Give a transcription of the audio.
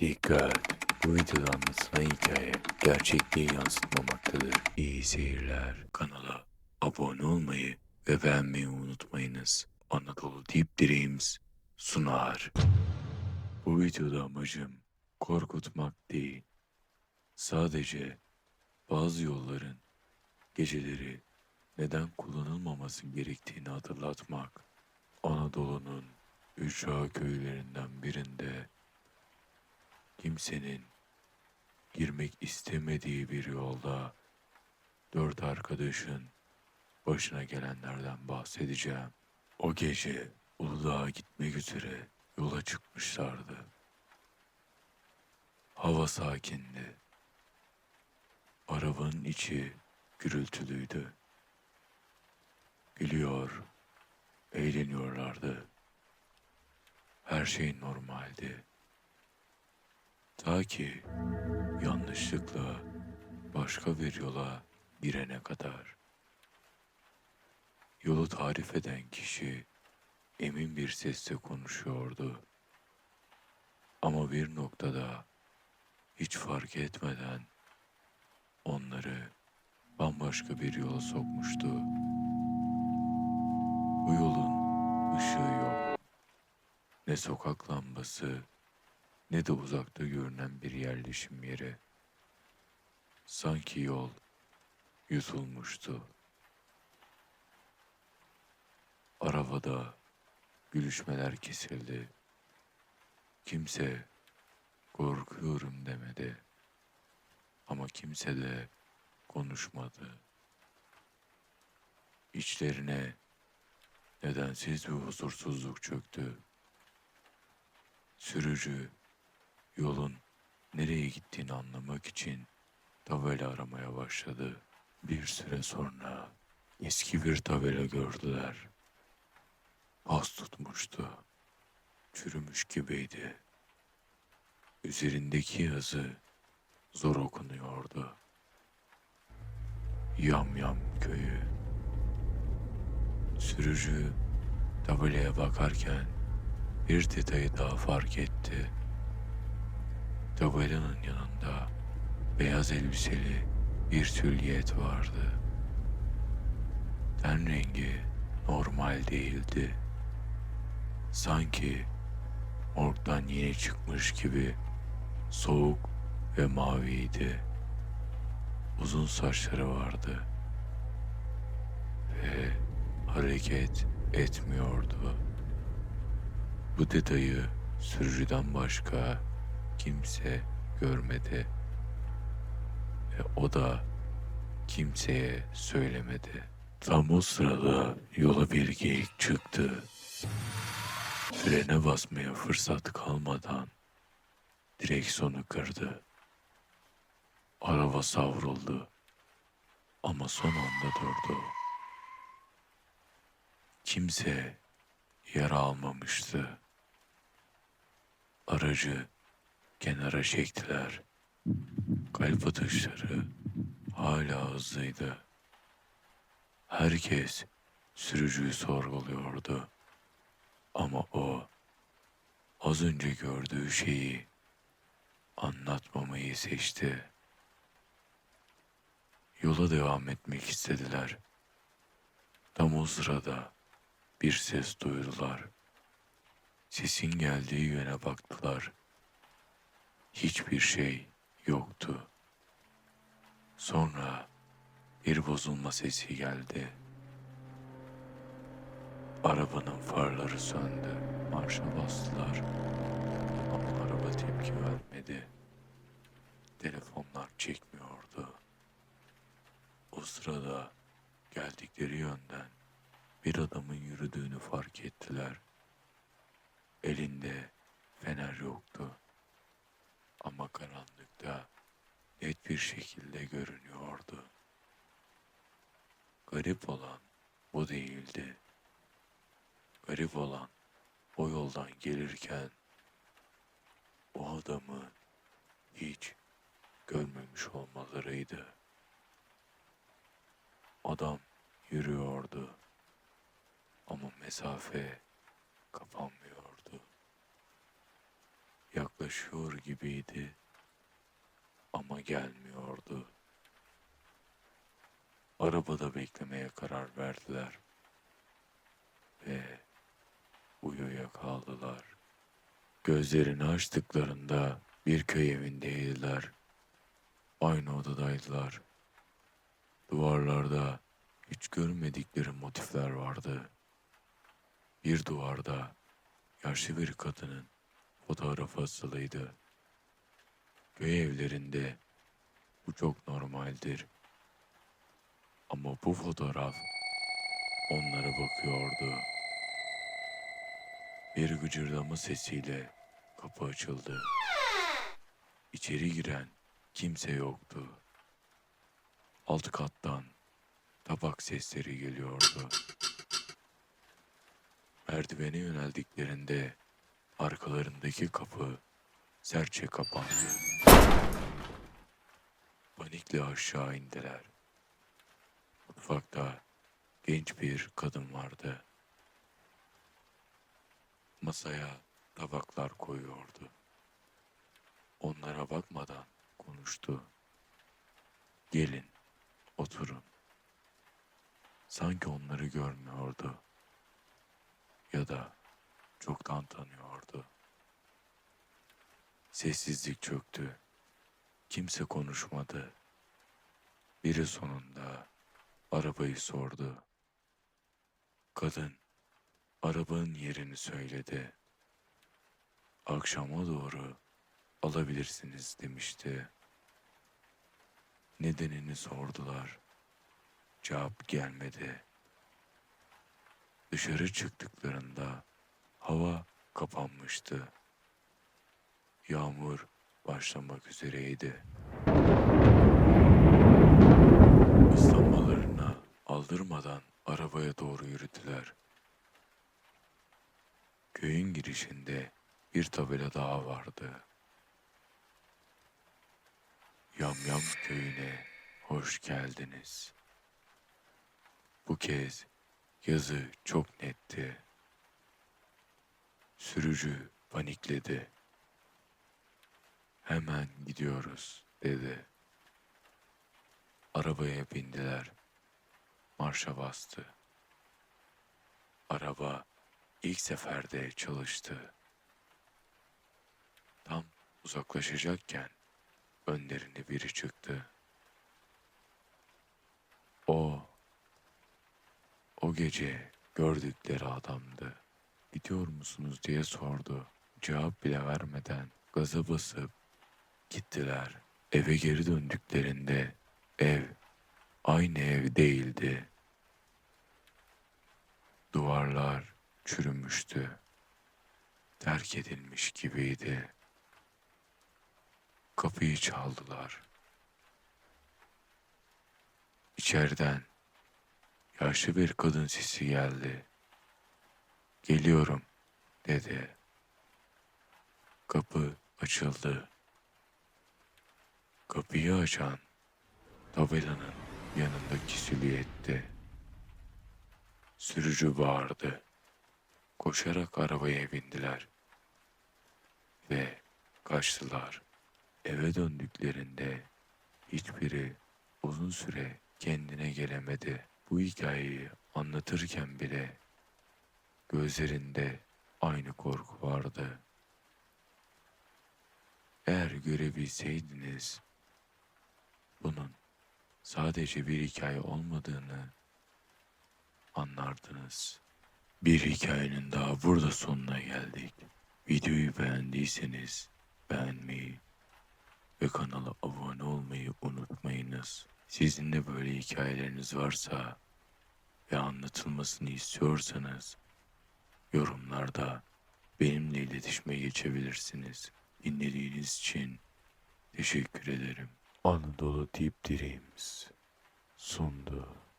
Dikkat! Bu videoda anlatılan hikaye gerçekliği yansıtmamaktadır. İyi seyirler. Kanala abone olmayı ve beğenmeyi unutmayınız. Anadolu Deep Dreams sunar. Bu videoda amacım korkutmak değil. Sadece bazı yolların geceleri neden kullanılmaması gerektiğini hatırlatmak. Anadolu'nun ücra köylerinden birinde kimsenin girmek istemediği bir yolda dört arkadaşın başına gelenlerden bahsedeceğim. O gece Uludağ'a gitmek üzere yola çıkmışlardı. Hava sakindi. Arabanın içi gürültülüydü. Gülüyor, eğleniyorlardı. Her şey normaldi. Ta ki yanlışlıkla başka bir yola girene kadar. Yolu tarif eden kişi emin bir sesle konuşuyordu. Ama bir noktada hiç fark etmeden onları bambaşka bir yola sokmuştu. Bu yolun ışığı yok. Ne sokak lambası ne de uzakta görünen bir yerleşim yeri. Sanki yol yutulmuştu. Arabada gülüşmeler kesildi. Kimse korkuyorum demedi. Ama kimse de konuşmadı. İçlerine nedensiz bir huzursuzluk çöktü. Sürücü yolun nereye gittiğini anlamak için tabela aramaya başladı. Bir süre sonra eski bir tabela gördüler. Pas tutmuştu. Çürümüş gibiydi. Üzerindeki yazı zor okunuyordu. Yam Yam köyü. Sürücü tabelaya bakarken bir detayı daha fark etti. Tabelanın yanında beyaz elbiseli bir sülyet vardı. Ten rengi normal değildi. Sanki orktan yeni çıkmış gibi soğuk ve maviydi. Uzun saçları vardı ve hareket etmiyordu. Bu detayı sürücüden başka kimse görmedi ve o da kimseye söylemedi. Tam o sırada yola bir geyik çıktı. Frene basmaya fırsat kalmadan direksiyonu kırdı. Araba savruldu ama son anda durdu. Kimse yara almamıştı. Aracı kenara çektiler. Kalp atışları hala hızlıydı. Herkes sürücüyü sorguluyordu. Ama o az önce gördüğü şeyi anlatmamayı seçti. Yola devam etmek istediler. Tam o sırada bir ses duydular. Sesin geldiği yöne baktılar. Hiçbir şey yoktu. Sonra bir bozulma sesi geldi. Arabanın farları söndü. Marşa bastılar. Ama araba tepki vermedi. Telefonlar çekmiyordu. O sırada geldikleri yönden bir adamın yürüdüğünü fark ettiler. Elinde fener yoktu. Ama karanlıkta net bir şekilde görünüyordu. Garip olan bu değildi. Garip olan o yoldan gelirken o adamı hiç görmemiş olmalarıydı. Adam yürüyordu ama mesafe kapanmıyordu. yaklaşıyor gibiydi ama gelmiyordu. Arabada beklemeye karar verdiler ve uyuyakaldılar. Gözlerini açtıklarında bir köy evindeydiler. Aynı odadaydılar. Duvarlarda hiç görmedikleri motifler vardı. Bir duvarda yaşlı bir kadının fotoğrafı asılıydı. Köy evlerinde bu çok normaldir. Ama bu fotoğraf onlara bakıyordu. Bir gıcırdama sesiyle kapı açıldı. İçeri giren kimse yoktu. Alt kattan tabak sesleri geliyordu. Merdivene yöneldiklerinde arkalarındaki kapı sertçe kapandı. Panikle aşağı indiler. Mutfakta genç bir kadın vardı. Masaya tabaklar koyuyordu. Onlara bakmadan konuştu. Gelin, oturun. Sanki onları görmüyordu. Ya da çoktan tanıyordu. Sessizlik çöktü. Kimse konuşmadı. Biri sonunda arabayı sordu. Kadın arabanın yerini söyledi. Akşama doğru alabilirsiniz demişti. Nedenini sordular. Cevap gelmedi. Dışarı çıktıklarında hava kapanmıştı. Yağmur başlamak üzereydi. Islanmalarına aldırmadan arabaya doğru yürüdüler. Köyün girişinde bir tabela daha vardı. Yamyam köyüne hoş geldiniz. Bu kez yazı çok netti. Sürücü panikledi. Hemen gidiyoruz dedi. Arabaya bindiler. Marşa bastı. Araba ilk seferde çalıştı. Tam uzaklaşacakken önlerine biri çıktı. O, o gece gördükleri adamdı. Gidiyor musunuz diye sordu. Cevap bile vermeden gaza basıp gittiler. Eve geri döndüklerinde ev aynı ev değildi. Duvarlar çürümüştü. Terk edilmiş gibiydi. Kapıyı çaldılar. İçeriden yaşlı bir kadın sesi geldi. Geliyorum dedi. Kapı açıldı. Kapıyı açan tabelanın yanındaki silüetti. Sürücü bağırdı. Koşarak arabaya bindiler. Ve kaçtılar. Eve döndüklerinde hiçbiri uzun süre kendine gelemedi. Bu hikayeyi anlatırken bile gözlerinde aynı korku vardı. Eğer görebilseydiniz bunun sadece bir hikaye olmadığını anlardınız. Bir hikayenin daha burada sonuna geldik. Videoyu beğendiyseniz beğenmeyi ve kanala abone olmayı unutmayınız. Sizin de böyle hikayeleriniz varsa ve anlatılmasını istiyorsanız yorumlarda benimle iletişime geçebilirsiniz. Dinlediğiniz için teşekkür ederim. Anadolu Deep Dreams sundu.